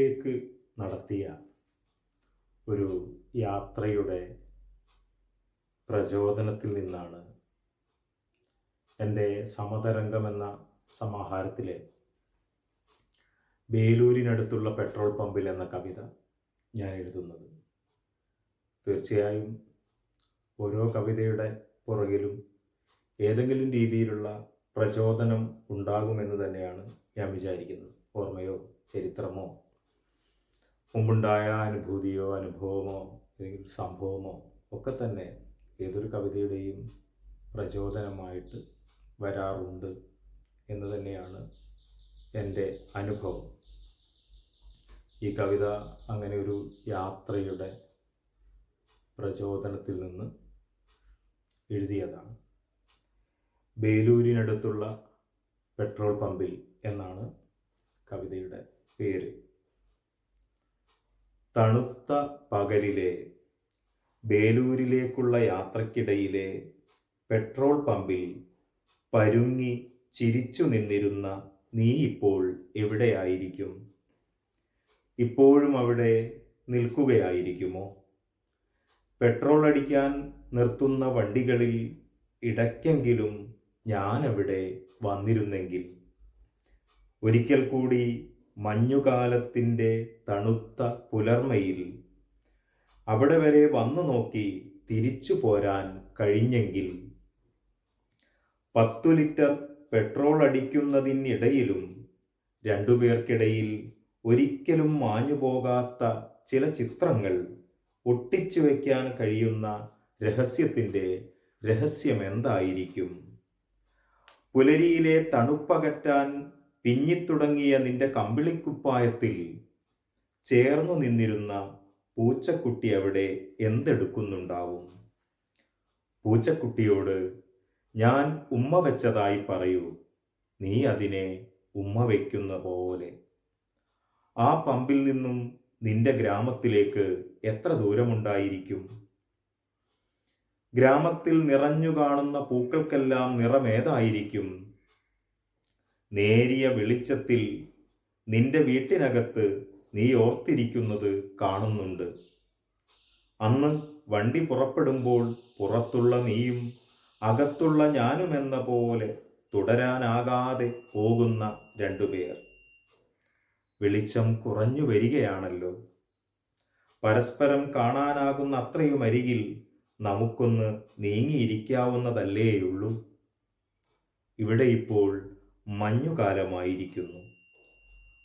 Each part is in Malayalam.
ബേലൂരിലേക്ക് നടത്തിയ ഒരു യാത്രയുടെ പ്രചോദനത്തിൽ നിന്നാണ് എന്റെ സമതരംഗം എന്ന സമാഹാരത്തിലെ ബേലൂരിനടുത്തുള്ള പെട്രോൾ പമ്പിൽ എന്ന കവിത ഞാൻ എഴുതുന്നത്. തീർച്ചയായും ഓരോ കവിതയുടെ പുറകിലും ഏതെങ്കിലും രീതിയിലുള്ള പ്രചോദനം ഉണ്ടാകുമെന്ന് തന്നെയാണ് ഞാൻ വിചാരിക്കുന്നത്. ഓർമ്മയോ ചരിത്രമോ മുമ്പുണ്ടായ അനുഭൂതിയോ അനുഭവമോ അല്ലെങ്കിൽ സംഭവമോ ഒക്കെ തന്നെ ഏതൊരു കവിതയുടെയും പ്രചോദനമായിട്ട് വരാറുണ്ട് എന്ന് തന്നെയാണ് എന്റെ അനുഭവം. ഈ കവിത അങ്ങനെ ഒരു യാത്രയുടെ പ്രചോദനത്തിൽ നിന്ന് എഴുതിയതാണ്. ബേലൂരിനടുത്തുള്ള പെട്രോൾ പമ്പിൽ എന്നാണ് കവിതയുടെ പേര്. തണുത്ത പകലിലെ ബേലൂരിലേക്കുള്ള യാത്രക്കിടയിലെ പെട്രോൾ പമ്പിൽ പരുങ്ങി ചിരിച്ചു നിന്നിരുന്ന നീ ഇപ്പോൾ എവിടെയായിരിക്കും? ഇപ്പോഴും അവിടെ നിൽക്കുകയായിരിക്കുമോ? പെട്രോൾ അടിക്കാൻ നിർത്തുന്ന വണ്ടികളിൽ ഇടയ്ക്കെങ്കിലും ഞാനവിടെ വന്നിരുന്നെങ്കിൽ ഒരിക്കൽ കൂടി മഞ്ഞുകാലത്തിന്റെ തണുത്ത പുലർമയിൽ അവിടെ വരെ വന്നു നോക്കി തിരിച്ചു പോരാൻ കഴിഞ്ഞെങ്കിൽ പത്തു ലിറ്റർ പെട്രോൾ അടിക്കുന്നതിനിടയിലും രണ്ടുപേർക്കിടയിൽ ഒരിക്കലും മാഞ്ഞുപോകാത്ത ചില ചിത്രങ്ങൾ ഒട്ടിച്ചു വയ്ക്കാൻ കഴിയുന്ന രഹസ്യത്തിന്റെ രഹസ്യമെന്തായിരിക്കും? പുലരിയിലെ തണുപ്പകറ്റാൻ പിഞ്ഞിത്തുടങ്ങിയ നിന്റെ കമ്പിളിക്കുപ്പായത്തിൽ ചേർന്നു നിന്നിരുന്ന പൂച്ചക്കുട്ടി അവിടെ എന്തെടുക്കുന്നുണ്ടാവും? പൂച്ചക്കുട്ടിയോട് ഞാൻ ഉമ്മ വെച്ചതായി പറയൂ. നീ അതിനെ ഉമ്മ വയ്ക്കുന്ന പോലെ. ആ പമ്പിൽ നിന്നും നിന്റെ ഗ്രാമത്തിലേക്ക് എത്ര ദൂരമുണ്ടായിരിക്കും? ഗ്രാമത്തിൽ നിറഞ്ഞു കാണുന്ന പൂക്കൾക്കെല്ലാം നിറമേതായിരിക്കും? നേരിയ വെളിച്ചത്തിൽ നിന്റെ വീട്ടിനകത്ത് നീ ഓർത്തിരിക്കുന്നത് കാണുന്നുണ്ട്. അന്ന് വണ്ടി പുറപ്പെടുമ്പോൾ പുറത്തുള്ള നീയും അകത്തുള്ള ഞാനും ഞാനുമെന്ന പോലെ തുടരാനാകാതെ പോകുന്ന രണ്ടുപേർ. വെളിച്ചം കുറഞ്ഞു വരികയാണല്ലോ. പരസ്പരം കാണാനാകുന്ന അത്രയും അരികിൽ നമുക്കൊന്ന് നീങ്ങിയിരിക്കാവുന്നതല്ലേയുള്ളൂ. ഇവിടെ ഇപ്പോൾ മഞ്ഞുകാലമായിരിക്കുന്നു.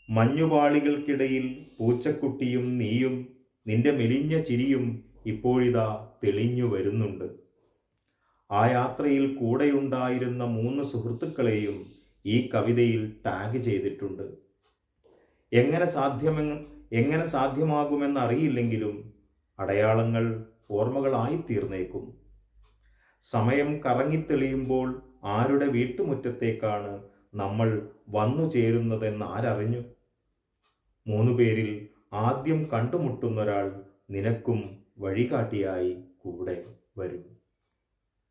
മഞ്ഞുപാളികൾക്കിടയിൽ പൂച്ചക്കുട്ടിയും നീയും നിന്റെ മെലിഞ്ഞ ചിരിയും ഇപ്പോഴിതാ തെളിഞ്ഞു വരുന്നുണ്ട്. ആ യാത്രയിൽ കൂടെയുണ്ടായിരുന്ന മൂന്ന് സുഹൃത്തുക്കളെയും ഈ കവിതയിൽ ടാഗ് ചെയ്തിട്ടുണ്ട്. എങ്ങനെ സാധ്യമെന്ന് എങ്ങനെ സാധ്യമാകുമെന്ന് അറിയില്ലെങ്കിലും അടയാളങ്ങൾ ഓർമ്മകളായി തീർന്നേക്കും സമയം കറങ്ങിത്തെളിയുമ്പോൾ ആരുടെ വീട്ടുമുറ്റത്തേക്കാണ് നമ്മൾ വന്നു ചേരുന്നതെന്ന് ആരറിഞ്ഞു? മൂന്നു പേരിൽ ആദ്യം കണ്ടുമുട്ടുന്നൊരാൾ നിനക്കും വഴികാട്ടിയായി കൂടെ വരും.